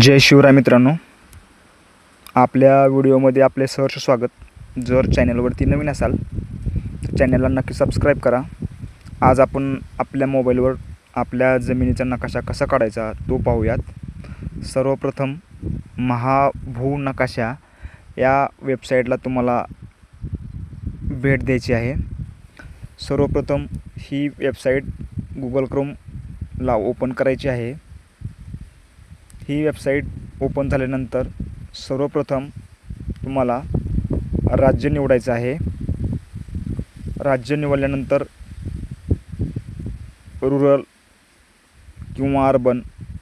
जय शिवराय मित्रांनो. आपल्या व्हिडिओमध्ये आपले सहर्ष स्वागत. जर चॅनलवरती नवीन असाल तर चॅनलला नक्की सबस्क्राईब करा. आज आपण आपल्या मोबाईलवर आपल्या जमिनीचा नकाशा कसा काढायचा तो पाहूयात. सर्वप्रथम महाभू नकाशा या वेबसाईटला तुम्हाला भेट द्यायची आहे. सर्वप्रथम ही वेबसाईट गुगल क्रोमला ओपन करायची आहे. ही वेबसाईट ओपन झाल्यानंतर सर्वप्रथम तुम्हाला राज्य निवडायचं आहे. राज्य निवडल्यानंतर रुरल किंवा अर्बन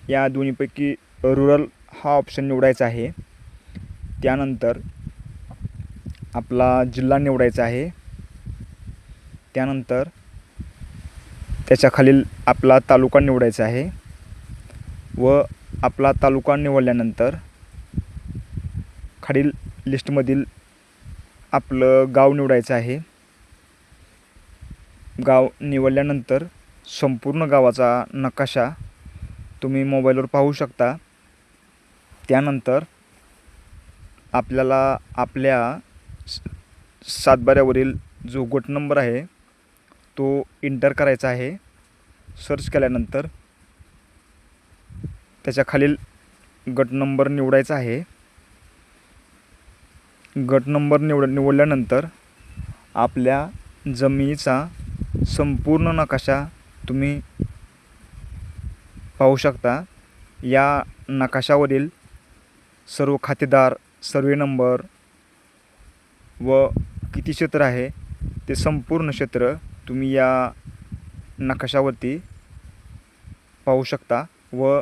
या दोन्हीपैकी रुरल हा ऑप्शन निवडायचा आहे. त्यानंतर आपला जिल्हा निवडायचा आहे. त्यानंतर त्याच्याखालील आपला तालुका निवडायचा आहे. व आपला तालुका निवडल्यानंतर खालील लिस्टमधील आपलं गाव निवडायचं आहे. गाव निवडल्यानंतर संपूर्ण गावाचा नकाशा तुम्ही मोबाईलवर पाहू शकता. त्यानंतर आपल्याला आपल्या सातबाऱ्यावरील जो गट नंबर आहे तो इंटर करायचा आहे. सर्च केल्यानंतर त्याच्या खालील गट नंबर निवडायचा आहे. गट नंबर निवड निवडल्यानंतर आपल्या जमिनीचा संपूर्ण नकाशा तुम्ही पाहू शकता. या नकाशावरील सर्व खातेदार सर्वे नंबर व किती क्षेत्र आहे ते संपूर्ण क्षेत्र तुम्ही या नकाशावरती पाहू शकता व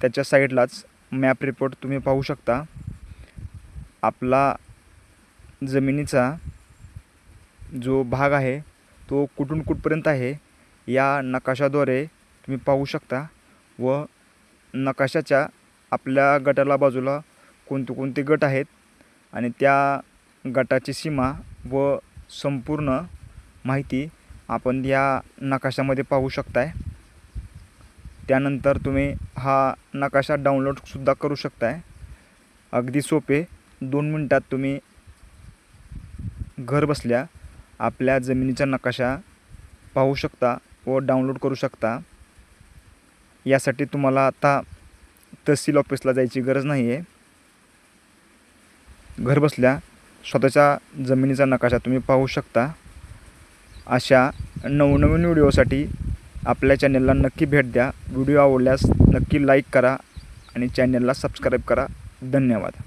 त्याच्या साईडलाच मॅप रिपोर्ट तुम्ही पाहू शकता. आपला जमिनीचा जो भाग आहे तो कुठून कुठपर्यंत आहे या नकाशाद्वारे तुम्ही पाहू शकता व नकाशाच्या आपल्या गटाला बाजूला कोणते कोणते गट आहेत आणि त्या गटाची सीमा व संपूर्ण माहिती आपण या नकाशामध्ये पाहू शकताय. त्यानंतर तुम्ही हा नकाशा डाउनलोडसुद्धा करू शकताय. अगदी सोपे. दोन मिनटात तुम्ही घर बसल्या आपल्या जमिनीचा नकाशा पाहू शकता व डाउनलोड करू शकता. यासाठी तुम्हाला आता तहसील ऑफिसला जायची गरज नाही आहे घर बसल्या स्वतःच्या जमिनीचा नकाशा तुम्ही पाहू शकता. अशा नवनवीन व्हिडिओसाठी आपल्या चॅनलला नक्की भेट द्या. व्हिडिओ आवडल्यास नक्की लाईक करा आणि चॅनलला सबस्क्राईब करा. धन्यवाद.